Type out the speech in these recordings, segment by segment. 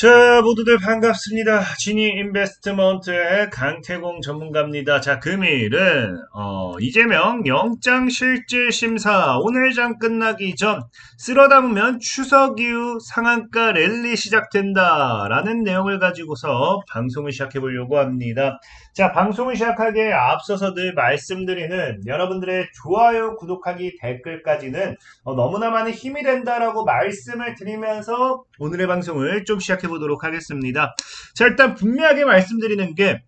자, 모두들 반갑습니다. 지니 인베스트먼트의 강태공 전문가입니다. 자, 금일은, 어, 이재명 영장실질심사 오늘장 끝나기 전 쓸어 담으면 추석 이후 상한가 랠리 시작된다. 라는 내용을 가지고서 방송을 시작해 보려고 합니다. 자, 방송을 시작하기에 앞서서 늘 말씀드리는 여러분들의 좋아요, 구독하기, 댓글까지는 어, 너무나 많은 힘이 된다라고 말씀을 드리면서 오늘의 방송을 좀 시작해 보도록 하겠습니다. 자, 일단 분명하게 말씀드리는 게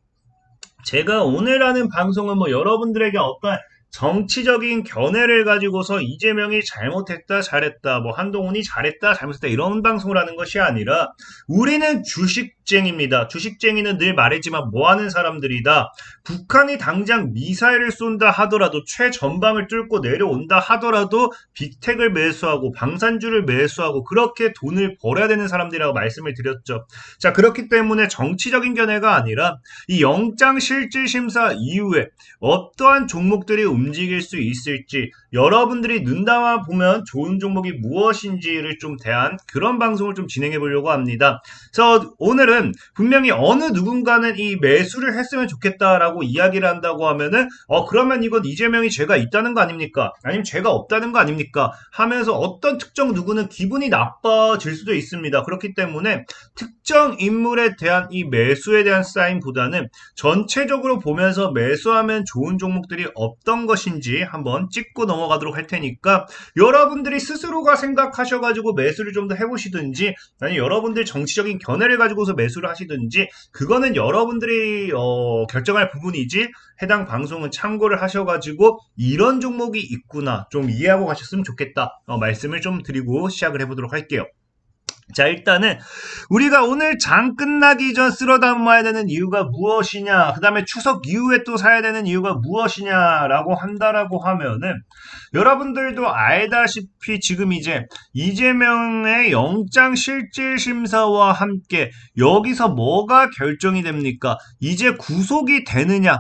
제가 오늘 하는 방송은 뭐 여러분들에게 어떤 정치적인 견해를 가지고서 이재명이 잘못했다, 잘했다, 뭐 한동훈이 잘했다, 잘못했다 이런 방송을 하는 것이 아니라 우리는 주식 쟁입니다. 주식쟁이는 늘 말했지만 뭐 하는 사람들이다. 북한이 당장 미사일을 쏜다 하더라도 최전방을 뚫고 내려온다 하더라도 빅텍을 매수하고 방산주를 매수하고 그렇게 돈을 벌어야 되는 사람들이라고 말씀을 드렸죠. 자, 그렇기 때문에 정치적인 견해가 아니라 이 영장 실질 심사 이후에 어떠한 종목들이 움직일 수 있을지 여러분들이 눈담아 보면 좋은 종목이 무엇인지를 좀 대한 그런 방송을 좀 진행해 보려고 합니다. 그래서 오늘은 분명히 어느 누군가는 이 매수를 했으면 좋겠다라고 이야기를 한다고 하면은 어 그러면 이건 이재명이 죄가 있다는 거 아닙니까? 아니면 죄가 없다는 거 아닙니까? 하면서 어떤 특정 누구는 기분이 나빠질 수도 있습니다. 그렇기 때문에 특정 인물에 대한 이 매수에 대한 사인보다는 전체적으로 보면서 매수하면 좋은 종목들이 어떤 것인지 한번 찍고 넘어가도록 할 테니까 여러분들이 스스로가 생각하셔가지고 매수를 좀 더 해보시든지 아니 여러분들 정치적인 견해를 가지고서 매수를 하시든지 그거는 여러분들이 어, 결정할 부분이지 해당 방송은 참고를 하셔가지고 이런 종목이 있구나 좀 이해하고 가셨으면 좋겠다 어, 말씀을 좀 드리고 시작을 해보도록 할게요. 자, 일단은 우리가 오늘 장 끝나기 전 쓸어 담아야 되는 이유가 무엇이냐, 그 다음에 추석 이후에 또 사야 되는 이유가 무엇이냐라고 한다라고 하면은 여러분들도 알다시피 지금 이제 이재명의 영장 실질 심사와 함께 여기서 뭐가 결정이 됩니까? 이제 구속이 되느냐,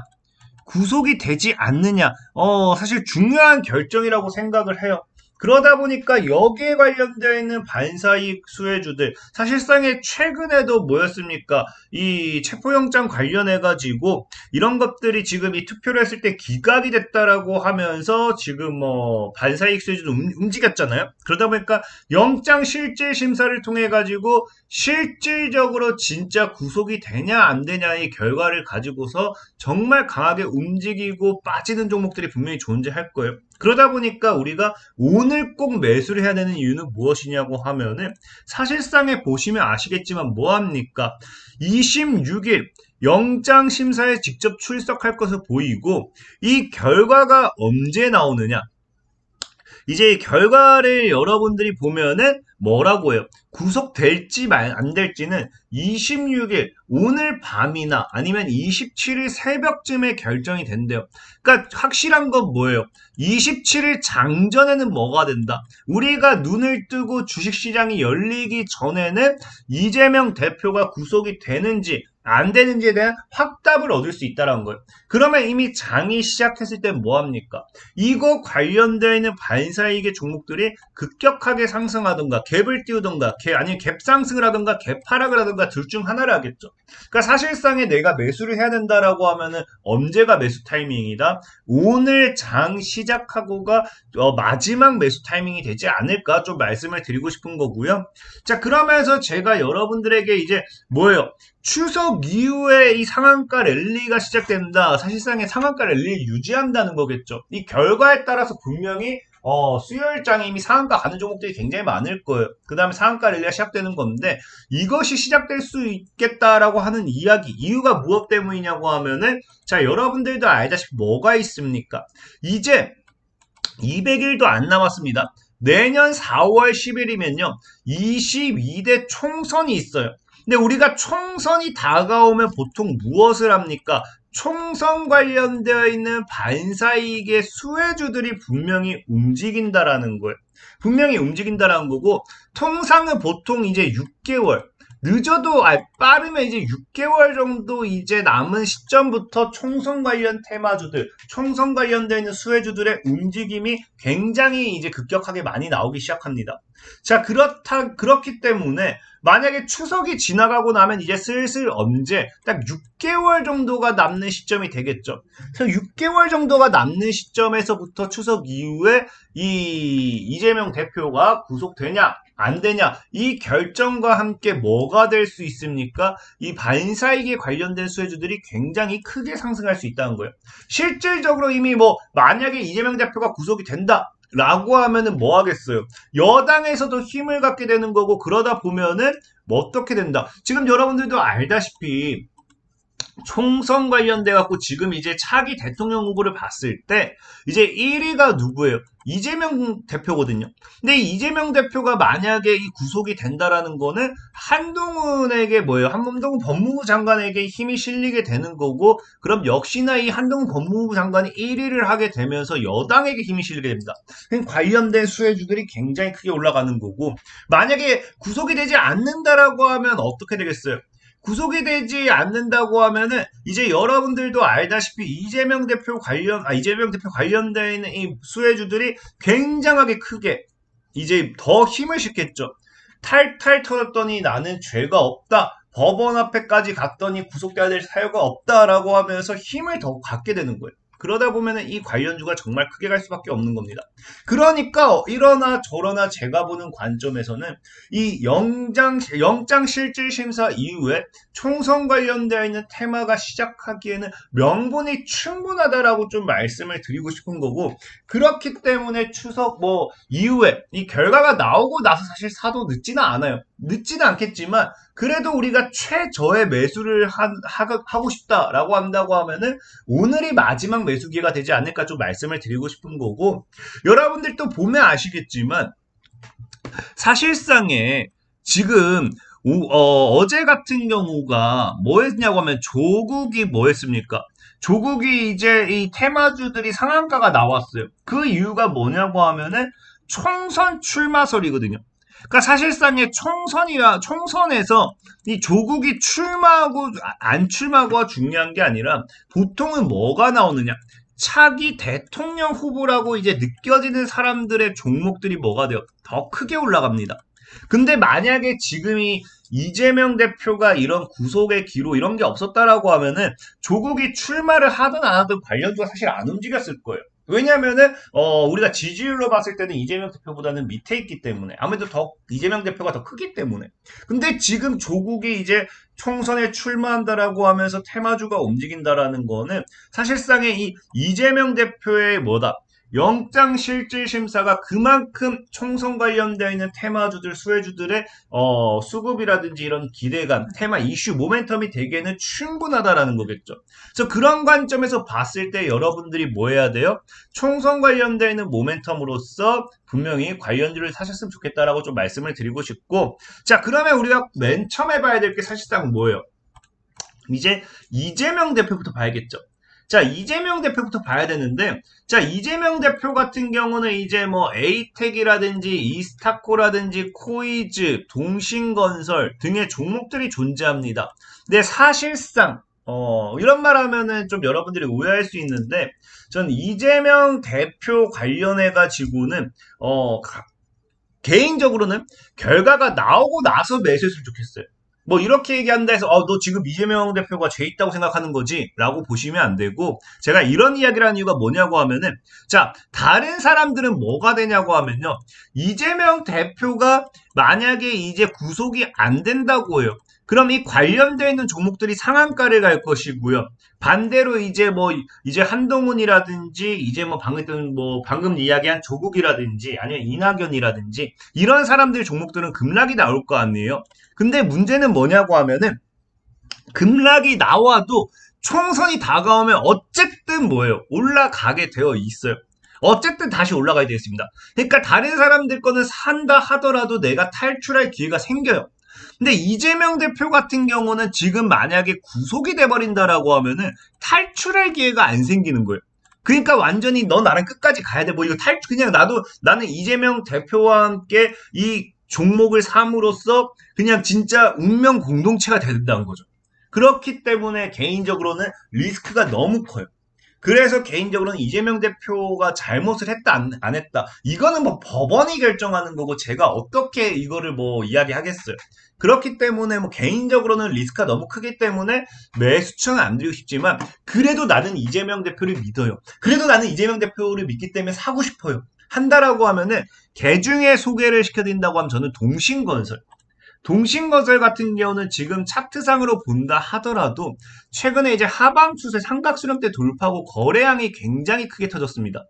구속이 되지 않느냐, 어, 사실 중요한 결정이라고 생각을 해요. 그러다 보니까 여기에 관련되어 있는 반사이익 수혜주들 사실상에 최근에도 뭐였습니까? 이 체포영장 관련해 가지고 이런 것들이 지금 이 투표를 했을 때 기각이 됐다라고 하면서 지금 뭐 반사이익 수혜주도 움직였잖아요. 그러다 보니까 영장 실질 심사를 통해 가지고 실질적으로 진짜 구속이 되냐 안 되냐의 결과를 가지고서 정말 강하게 움직이고 빠지는 종목들이 분명히 존재할 거예요. 그러다 보니까 우리가 오늘 꼭 매수를 해야 되는 이유는 무엇이냐고 하면은 사실상에 보시면 아시겠지만 뭐합니까? 26일 영장 심사에 직접 출석할 것으로 보이고 이 결과가 언제 나오느냐? 이제 결과를 여러분들이 보면은 뭐라고 해요? 구속될지 안 될지는 26일 오늘 밤이나 아니면 27일 새벽쯤에 결정이 된대요. 그러니까 확실한 건 뭐예요? 27일 장전에는 뭐가 된다? 우리가 눈을 뜨고 주식시장이 열리기 전에는 이재명 대표가 구속이 되는지 안 되는지에 대한 확답을 얻을 수 있다는 거예요. 그러면 이미 장이 시작했을 때 뭐합니까? 이거 관련되어 있는 반사이익의 종목들이 급격하게 상승하던가 갭을 띄우던가 갭, 아니면 갭 상승을 하던가 갭 하락을 하던가 둘 중 하나를 하겠죠. 그러니까 사실상에 내가 매수를 해야 된다라고 하면은 언제가 매수 타이밍이다? 오늘 장 시작하고가 어, 마지막 매수 타이밍이 되지 않을까 좀 말씀을 드리고 싶은 거고요. 자 그러면서 제가 여러분들에게 이제 뭐예요? 추석 이후에 이 상한가 랠리가 시작된다. 사실상의 상한가 랠리를 유지한다는 거겠죠. 이 결과에 따라서 분명히 어, 수요일장에 이미 상한가 가는 종목들이 굉장히 많을 거예요. 그 다음에 상한가 랠리가 시작되는 건데 이것이 시작될 수 있겠다라고 하는 이야기 이유가 무엇 때문이냐고 하면은 자 여러분들도 알다시피 뭐가 있습니까? 이제 200일도 안 남았습니다. 내년 4월 10일이면요. 22대 총선이 있어요. 근데 우리가 총선이 다가오면 보통 무엇을 합니까? 총선 관련되어 있는 반사이익의 수혜주들이 분명히 움직인다라는 거예요. 분명히 움직인다라는 거고 통상은 보통 이제 6개월 늦어도 아, 빠르면 이제 6개월 정도 이제 남은 시점부터 총선 관련 테마주들, 총선 관련되어 있는 수혜주들의 움직임이 굉장히 이제 급격하게 많이 나오기 시작합니다. 자, 그렇다, 그렇기 때문에 만약에 추석이 지나가고 나면 이제 슬슬 언제 딱 6개월 정도가 남는 시점이 되겠죠. 그래서 6개월 정도가 남는 시점에서부터 추석 이후에 이 이재명 대표가 구속되냐 안 되냐 이 결정과 함께 뭐가 될 수 있습니까? 이 반사이익에 관련된 수혜주들이 굉장히 크게 상승할 수 있다는 거예요. 실질적으로 이미 뭐 만약에 이재명 대표가 구속이 된다. 라고 하면은 뭐 하겠어요? 여당에서도 힘을 갖게 되는 거고 그러다 보면은 뭐 어떻게 된다. 지금 여러분들도 알다시피 총선 관련돼 갖고 지금 이제 차기 대통령 후보를 봤을 때 이제 1위가 누구예요? 이재명 대표거든요. 근데 이재명 대표가 만약에 이 구속이 된다라는 거는 한동훈에게 뭐예요? 한동훈 법무부 장관에게 힘이 실리게 되는 거고 그럼 역시나 이 한동훈 법무부 장관이 1위를 하게 되면서 여당에게 힘이 실리게 됩니다. 관련된 수혜주들이 굉장히 크게 올라가는 거고 만약에 구속이 되지 않는다라고 하면 어떻게 되겠어요? 구속이 되지 않는다고 하면은 이제 여러분들도 알다시피 이재명 대표 관련 아 이재명 대표 있는 이 수혜주들이 굉장하게 크게 이제 더 힘을 실겠죠. 탈탈 털었더니 나는 죄가 없다. 법원 앞에까지 갔더니 구속돼야 될 사유가 없다라고 하면서 힘을 더 갖게 되는 거예요. 그러다 보면은 이 관련주가 정말 크게 갈 수밖에 없는 겁니다. 그러니까 이러나 저러나 제가 보는 관점에서는 이 영장 영장 실질 심사 이후에 총선 관련되어 있는 테마가 시작하기에는 명분이 충분하다라고 좀 말씀을 드리고 싶은 거고 그렇기 때문에 추석 뭐 이후에 이 결과가 나오고 나서 사실 사도 늦지는 않아요. 늦지는 않겠지만 그래도 우리가 최저의 매수를 하, 하, 고 싶다라고 한다고 하면은 오늘이 마지막 매수 기회가 되지 않을까 좀 말씀을 드리고 싶은 거고 여러분들 또 보면 아시겠지만 사실상에 지금 어, 제 같은 경우가 뭐 했냐고 하면 조국이 뭐 했습니까? 조국이 이제 이 테마주들이 상한가가 나왔어요. 그 이유가 뭐냐고 하면은 총선 출마설이거든요. 그러니까 사실상의 총선이야 총선에서 이 조국이 출마하고 안 출마하고가 중요한 게 아니라 보통은 뭐가 나오느냐 차기 대통령 후보라고 이제 느껴지는 사람들의 종목들이 뭐가 돼요 더 크게 올라갑니다. 근데 만약에 지금이 이재명 대표가 이런 구속의 기로 이런 게 없었다라고 하면은 조국이 출마를 하든 안 하든 관련주가 사실 안 움직였을 거예요. 왜냐면은 어 우리가 지지율로 봤을 때는 이재명 대표보다는 밑에 있기 때문에 아무래도 더 이재명 대표가 더 크기 때문에. 근데 지금 조국이 이제 총선에 출마한다라고 하면서 테마주가 움직인다라는 거는 사실상의 이 이재명 대표의 뭐다 영장 실질 심사가 그만큼 총선 관련되어 있는 테마주들, 수혜주들의 어, 수급이라든지 이런 기대감, 테마 이슈, 모멘텀이 되기에는 충분하다라는 거겠죠. 그래서 그런 관점에서 봤을 때 여러분들이 뭐 해야 돼요? 총선 관련되어 있는 모멘텀으로서 분명히 관련주를 사셨으면 좋겠다라고 좀 말씀을 드리고 싶고, 자 그러면 우리가 맨 처음 해봐야 될 게 사실상 뭐예요? 이제 이재명 대표부터 봐야겠죠. 자, 이재명 대표부터 봐야 되는데, 자, 이재명 대표 같은 경우는 이제 뭐 에이텍이라든지 이스타코라든지 코이즈, 동신건설 등의 종목들이 존재합니다. 근데 사실상 어, 이런 말 하면은 좀 여러분들이 오해할 수 있는데, 전 이재명 대표 관련해가지고는, 어, 개인적으로는 결과가 나오고 나서 매수했으면 좋겠어요. 뭐 이렇게 얘기한다 해서 어, 너 지금 이재명 대표가 죄 있다고 생각하는 거지? 라고 보시면 안 되고 제가 이런 이야기를 하는 이유가 뭐냐고 하면은 자 다른 사람들은 뭐가 되냐고 하면요 이재명 대표가 만약에 이제 구속이 안 된다고 해요 그럼 이 관련되어 있는 종목들이 상한가를 갈 것이고요. 반대로 이제 뭐 이제 한동훈이라든지 이제 뭐 방금 뭐 방금 이야기한 조국이라든지 아니면 이낙연이라든지 이런 사람들 종목들은 급락이 나올 거 아니에요. 근데 문제는 뭐냐고 하면은 급락이 나와도 총선이 다가오면 어쨌든 뭐예요? 올라가게 되어 있어요. 어쨌든 다시 올라가야 되겠습니다. 그러니까 다른 사람들 거는 산다 하더라도 내가 탈출할 기회가 생겨요. 근데 이재명 대표 같은 경우는 지금 만약에 구속이 돼버린다라고 하면은 탈출할 기회가 안 생기는 거예요. 그러니까 완전히 너 나랑 끝까지 가야 돼. 뭐 이거 탈출 그냥 나도 나는 이재명 대표와 함께 이 종목을 삼으로써 그냥 진짜 운명 공동체가 된다는 거죠. 그렇기 때문에 개인적으로는 리스크가 너무 커요. 그래서 개인적으로는 이재명 대표가 잘못을 했다 안, 안, 했다 이거는 뭐 법원이 결정하는 거고 제가 어떻게 이거를 뭐 이야기하겠어요. 그렇기 때문에 뭐 개인적으로는 리스크가 너무 크기 때문에 매수 추천은 안 드리고 싶지만 그래도 나는 이재명 대표를 믿어요. 그래도 나는 이재명 대표를 믿기 때문에 사고 싶어요. 한다라고 하면은 개중에 소개를 시켜드린다고 하면 저는 동신건설. 동신건설 같은 경우는 지금 차트상으로 본다 하더라도 최근에 이제 하방 추세 삼각 수렴대 돌파하고 거래량이 굉장히 크게 터졌습니다.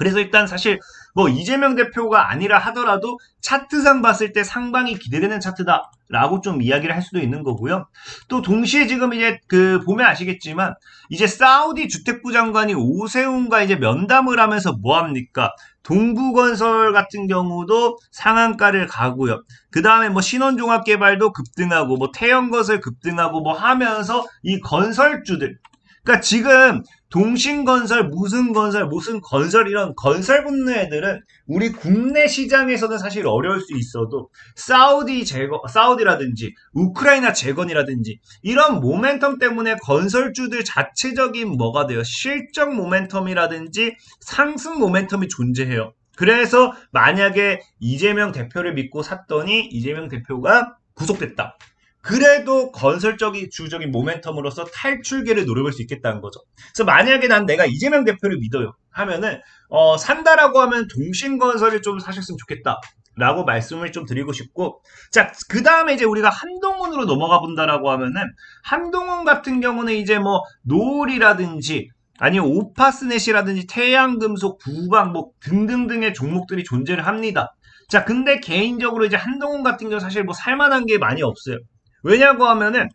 그래서 일단 사실 뭐 이재명 대표가 아니라 하더라도 차트상 봤을 때 상방이 기대되는 차트다라고 좀 이야기를 할 수도 있는 거고요. 또 동시에 지금 이제 그 보면 아시겠지만 이제 사우디 주택부 장관이 오세훈과 이제 면담을 하면서 뭐 합니까? 동부건설 같은 경우도 상한가를 가고요. 그 다음에 뭐 신원종합개발도 급등하고 뭐 태영건설 급등하고 뭐 하면서 이 건설주들 그러니까 지금 동신건설, 무슨 건설, 무슨 건설 이런 건설 붙는 애들은 우리 국내 시장에서는 사실 어려울 수 있어도 사우디 재건, 사우디라든지 우크라이나 재건이라든지 이런 모멘텀 때문에 건설주들 자체적인 뭐가 돼요? 실적 모멘텀이라든지 상승 모멘텀이 존재해요. 그래서 만약에 이재명 대표를 믿고 샀더니 이재명 대표가 구속됐다. 그래도 건설적인 주적인 모멘텀으로서 탈출계를 노려볼 수 있겠다는 거죠. 그래서 만약에 난 내가 이재명 대표를 믿어요 하면은 어, 산다라고 하면 동신건설을 좀 사셨으면 좋겠다. 라고 말씀을 좀 드리고 싶고 자그 다음에 이제 우리가 한동훈으로 넘어가 본다라고 하면은 한동훈 같은 경우는 이제 뭐 노을이라든지 아니면 오파스넷이라든지 태양금속, 부방 뭐 등등등의 종목들이 존재를 합니다. 자 근데 개인적으로 이제 한동훈 같은 경우 사실 뭐 살만한 게 많이 없어요. 왜냐고 하면은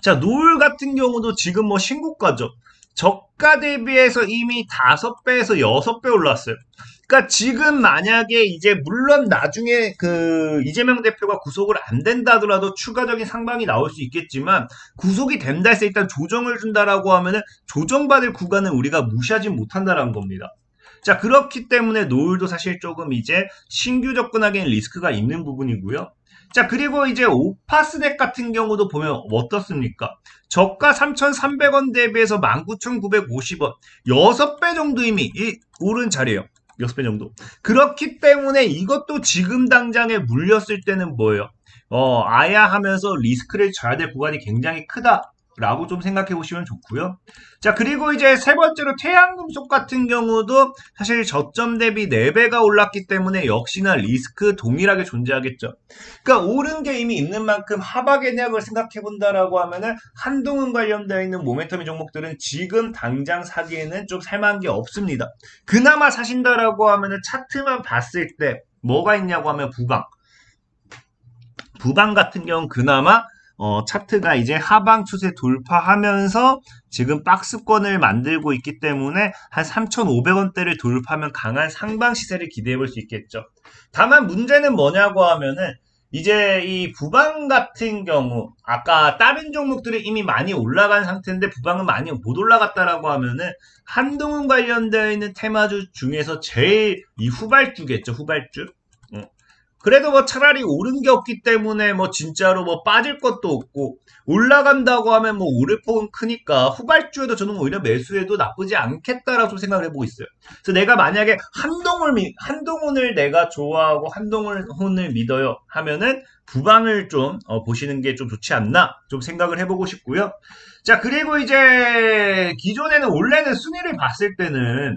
자 노을 같은 경우도 지금 뭐 신고가죠. 저가 대비해서 이미 5배에서 6배 올랐어요. 그러니까 지금 만약에 이제 물론 나중에 그 이재명 대표가 구속을 안 된다 하더라도 추가적인 상방이 나올 수 있겠지만 구속이 된다 해서 일단 조정을 준다라고 하면은 조정받을 구간은 우리가 무시하지 못한다라는 겁니다. 자 그렇기 때문에 노을도 사실 조금 이제 신규 접근하기엔 리스크가 있는 부분이고요. 자, 그리고 이제 오파스넥 같은 경우도 보면 어떻습니까? 저가 3,300원 대비해서 19,950원. 6배 정도 이미 오른 자리예요. 6배 정도. 그렇기 때문에 이것도 지금 당장에 물렸을 때는 뭐예요? 어, 아야 하면서 리스크를 져야 될 구간이 굉장히 크다. 라고 좀 생각해 보시면 좋고요. 자, 그리고 이제 세 번째로 태양금속 같은 경우도 사실 저점 대비 4배가 올랐기 때문에 역시나 리스크 동일하게 존재하겠죠. 그러니까 오른 게 이미 있는 만큼 하박의 내역을 생각해 본다라고 하면은 한동훈 관련되어 있는 모멘텀의 종목들은 지금 당장 사기에는 좀 살만한 게 없습니다. 그나마 사신다라고 하면은 차트만 봤을 때 뭐가 있냐고 하면 부방. 부방 같은 경우는 그나마 어, 차트가 이제 하방 추세 돌파하면서 지금 박스권을 만들고 있기 때문에 한 3,500원대를 돌파하면 강한 상방 시세를 기대해 볼 수 있겠죠. 다만 문제는 뭐냐고 하면은 이제 이 부방 같은 경우 아까 다른 종목들이 이미 많이 올라간 상태인데 부방은 많이 못 올라갔다라고 하면은 한동훈 관련되어 있는 테마주 중에서 제일 이 후발주겠죠 후발주 그래도 뭐 차라리 오른 게 없기 때문에 뭐 진짜로 뭐 빠질 것도 없고 올라간다고 하면 뭐 오르폭은 크니까 후발주에도 저는 오히려 매수해도 나쁘지 않겠다라고 생각을 해보고 있어요. 그래서 내가 만약에 한동훈을 한동훈을 내가 좋아하고 한동훈을 믿어요 하면은 부방을 좀 어, 보시는 게 좀 좋지 않나 좀 생각을 해보고 싶고요. 자 그리고 이제 기존에는 원래는 순위를 봤을 때는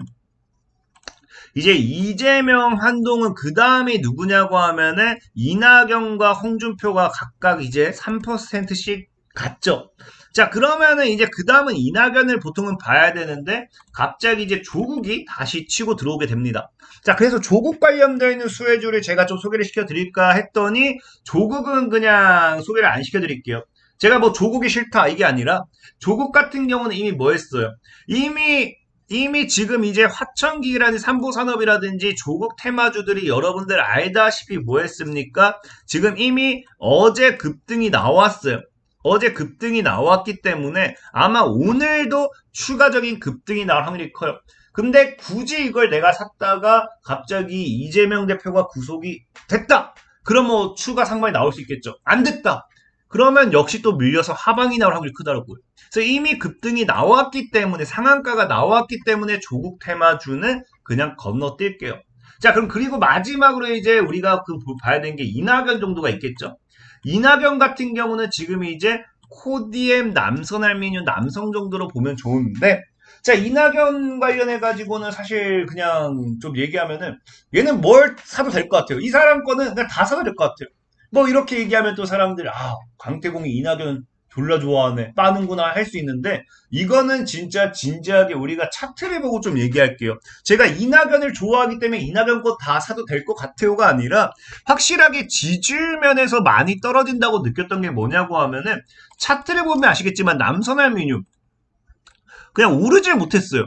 이제 이재명, 한동훈 그 다음에 누구냐고 하면은 이낙연과 홍준표가 각각 이제 3%씩 갔죠. 자 그러면은 이제 그 다음은 이낙연을 보통은 봐야 되는데 갑자기 이제 조국이 다시 치고 들어오게 됩니다. 자 그래서 조국 관련되어 있는 수혜주를 제가 좀 소개를 시켜드릴까 했더니 조국은 그냥 소개를 안 시켜드릴게요. 제가 뭐 조국이 싫다 이게 아니라 조국 같은 경우는 이미 뭐 했어요? 이미 이미 지금 이제 화천기라든지 삼보산업이라든지 조국 테마주들이 여러분들 알다시피 뭐 했습니까? 지금 이미 어제 급등이 나왔어요. 어제 급등이 나왔기 때문에 아마 오늘도 추가적인 급등이 나올 확률이 커요. 근데 굳이 이걸 내가 샀다가 갑자기 이재명 대표가 구속이 됐다! 그럼 뭐 추가 상방이 나올 수 있겠죠. 안 됐다! 그러면 역시 또 밀려서 하방이 나올 확률이 크다고요. 그래서 이미 급등이 나왔기 때문에 상한가가 나왔기 때문에 조국 테마주는 그냥 건너뛸게요. 자, 그럼 그리고 마지막으로 이제 우리가 그 보- 봐야 되는 게 이낙연 정도가 있겠죠? 이낙연 같은 경우는 지금 이제 코디엠 알미늄 남성 정도로 보면 좋은데 자, 이낙연 관련해 가지고는 사실 그냥 좀 얘기하면은 얘는 뭘 사도 될 것 같아요. 이 사람 거는 그냥 다 사도 될 것 같아요. 뭐 이렇게 얘기하면 또 사람들이 아, 강태공이 이낙연 졸라 좋아하네. 빠는구나 할 수 있는데 이거는 진짜 진지하게 우리가 차트를 보고 좀 얘기할게요. 제가 이낙연을 좋아하기 때문에 이낙연 거 다 사도 될 것 같아요가 아니라 확실하게 지지율 면에서 많이 떨어진다고 느꼈던 게 뭐냐고 하면은 차트를 보면 아시겠지만 남선알미늄 그냥 오르질 못했어요.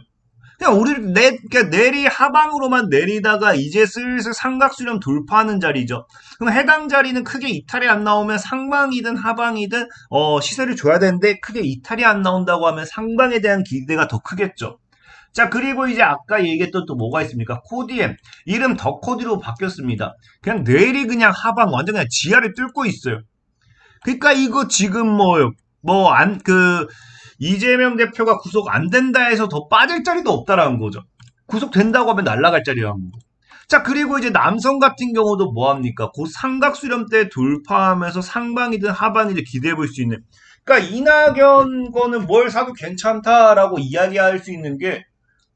그냥 오르 내 그러니까 내리 하방으로만 내리다가 이제 슬슬 삼각수렴 돌파하는 자리죠. 그럼 해당 자리는 크게 이탈이 안 나오면 상방이든 하방이든 어, 시세를 줘야 되는데 크게 이탈이 안 나온다고 하면 상방에 대한 기대가 더 크겠죠. 자 그리고 이제 아까 얘기했던 또 뭐가 있습니까? 코디엠 이름 더 코디로 바뀌었습니다. 그냥 내일이 그냥 하방 완전 그냥 지하를 뚫고 있어요. 그러니까 이거 지금 뭐 뭐 안 그 이재명 대표가 구속 안 된다 해서 더 빠질 자리도 없다라는 거죠. 구속 된다고 하면 날아갈 자리라는 거. 자 그리고 이제 남성 같은 경우도 뭐 합니까? 곧 삼각수렴 때 돌파하면서 상방이든 하방이든 기대해 볼 수 있는. 그러니까 이낙연 거는 뭘 사도 괜찮다라고 이야기할 수 있는 게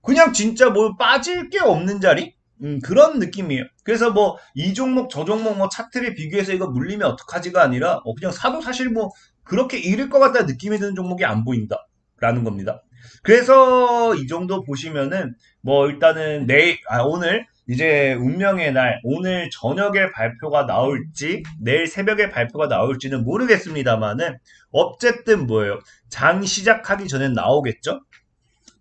그냥 진짜 뭐 빠질 게 없는 자리? 음, 그런 느낌이에요. 그래서 뭐 이 종목 저 종목 뭐 차트를 비교해서 이거 물리면 어떡하지가 아니라 어, 그냥 사도 사실 뭐 그렇게 잃을 것 같다 느낌이 드는 종목이 안 보인다. 라는 겁니다. 그래서 이 정도 보시면은 뭐 일단은 내일 아 오늘 이제 운명의 날 오늘 저녁에 발표가 나올지 내일 새벽에 발표가 나올지는 모르겠습니다만은 어쨌든 뭐예요 장 시작하기 전에 나오겠죠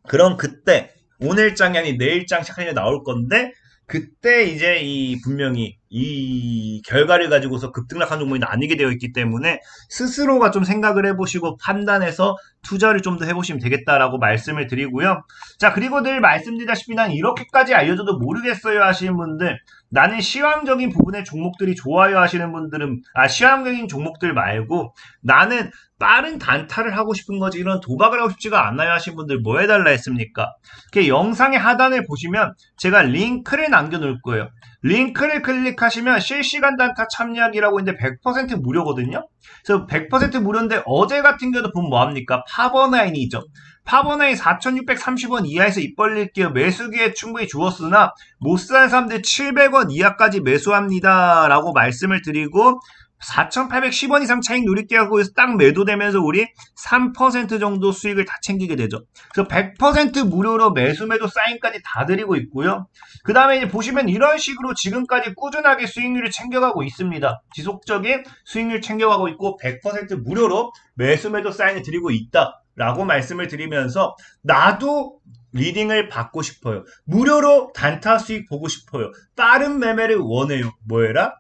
그럼 그때 오늘 장이 아닌 내일 장 시작하기 전에 나올 건데 그때 이제 이 분명히 이 결과를 가지고서 급등락한 종목이 나뉘게 되어 있기 때문에 스스로가 좀 생각을 해보시고 판단해서 투자를 좀 더 해보시면 되겠다라고 말씀을 드리고요. 자, 그리고 늘 말씀드리다시피 난 이렇게까지 알려줘도 모르겠어요 하시는 분들, 나는 시황적인 부분의 종목들이 좋아요 하시는 분들은, 아, 시황적인 종목들 말고, 나는 빠른 단타를 하고 싶은 거지, 이런 도박을 하고 싶지가 않아요 하시는 분들 뭐 해달라 했습니까? 그 영상의 하단을 보시면 제가 링크를 남겨놓을 거예요. 링크를 클릭하시면 실시간 단타 참여하기라고 있는데 100% 무료거든요. 그래서 100% 무료인데 어제 같은 경우도 보면 뭐합니까? 파버나인이죠. 파버나인 4,630원 이하에서 입 벌릴게요. 매수기에 충분히 주었으나 못 사는 사람들 700원 이하까지 매수합니다. 라고 말씀을 드리고 4,810원 이상 차익. 거기서 딱 매도되면서 우리 3% 정도 수익을 다 챙기게 되죠. 그래서 100% 무료로 매수 매도 사인까지 다 드리고 있고요. 그 다음에 이제 보시면 이런 식으로 지금까지 꾸준하게 수익률을 챙겨가고 있습니다. 지속적인 수익률 챙겨가고 있고 100% 무료로 매수 매도 사인을 드리고 있다 라고 말씀을 드리면서 나도 리딩을 받고 싶어요. 무료로 단타 수익 보고 싶어요. 빠른 매매를 원해요. 뭐해라?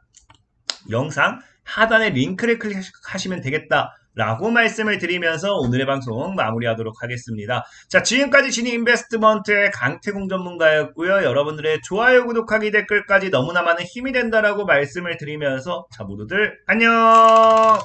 영상 하단에 링크를 클릭하시면 되겠다. 라고 말씀을 드리면서 오늘의 방송 마무리하도록 하겠습니다. 자, 지금까지 진이 인베스트먼트의 강태공 전문가였고요. 여러분들의 좋아요, 구독하기, 댓글까지 너무나 많은 힘이 된다라고 말씀을 드리면서 자, 모두들 안녕!